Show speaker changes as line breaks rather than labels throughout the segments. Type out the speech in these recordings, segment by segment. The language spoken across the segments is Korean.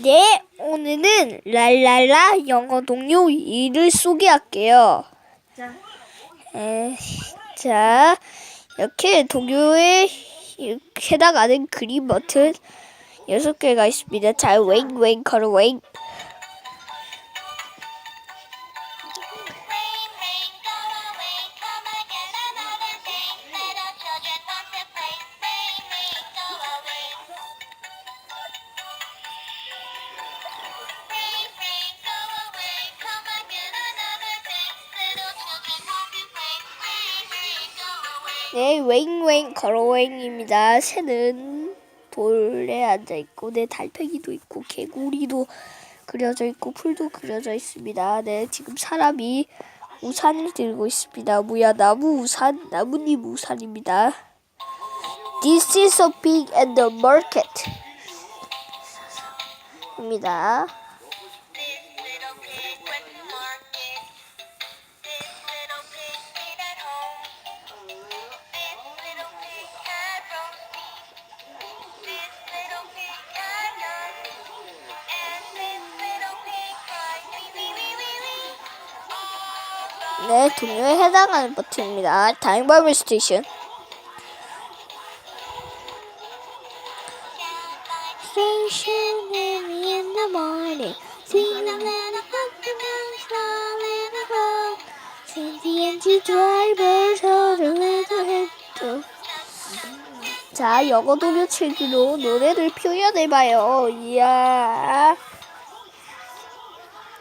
네, 오늘은 랄랄라 영어 동요 2를 소개할게요.
자,
에, 자, 이렇게 동요에 해당하는 그림 버튼 6개가 있습니다. 자, 웨잉, 웨잉, 걸어, 웨잉. 네, 웨잉, 웨잉, 걸어, 웨잉입니다. 새는 돌에 앉아있고, 네, 달팽이도 있고, 개구리도 그려져 있고, 풀도 그려져 있습니다. 네, 지금 사람이 우산을 들고 있습니다. 뭐야, 나무 우산, 나뭇잎 우산입니다. This is a pig at the market. 입니다. 네, 동요에 해당하는 버튼입니다. 다잉바블 스테이션. Station early in the morning, sing the little Sing the engine drivers of the little head. 자, 영어 동요 책으로 노래를 표현해봐요. 이야.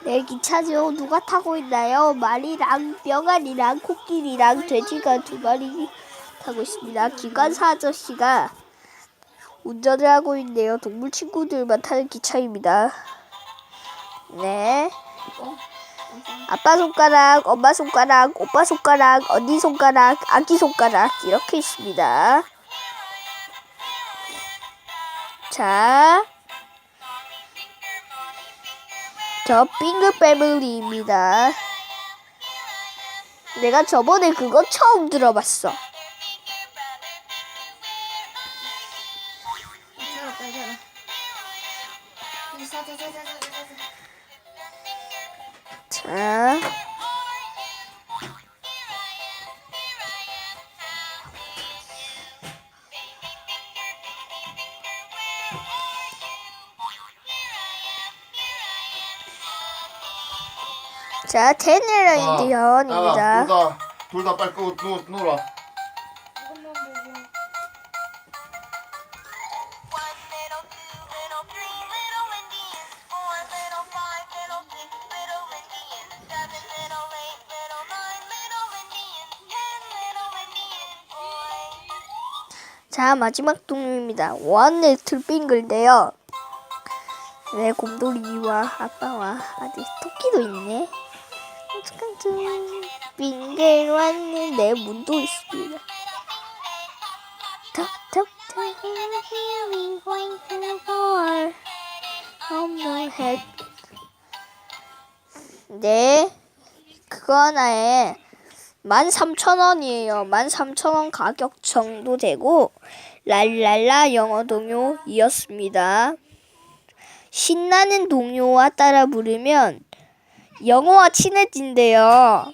네, 기차죠. 누가 타고 있나요? 말이랑 병아리랑 코끼리랑 돼지가 두 마리 타고 있습니다. 기관사 아저씨가 운전을 하고 있네요. 동물 친구들만 타는 기차입니다. 네. 아빠 손가락, 엄마 손가락, 오빠 손가락, 언니 손가락, 아기 손가락 이렇게 있습니다. 자, 저 빙글 패밀리입니다. 내가 저번에 그거 처음 들어봤어. 자, 자, 테네라인드 현입니다.
둘 다 빨리 끄고 누,
boys.
자, 마지막 동료입니다. 원 리틀 빙글인데요. 네, 곰돌이와 아빠와 아들 토끼도 있네. 깜짝깜짝. 빙글 왔는데 문도 있습니다. 톡톡톡 here we going. 네, 그거 하나에 13,000원이에요. 13,000원 가격 정도 되고 랄랄라 영어 동요이었습니다. 신나는 동요와 따라 부르면 영어와 친해진대요.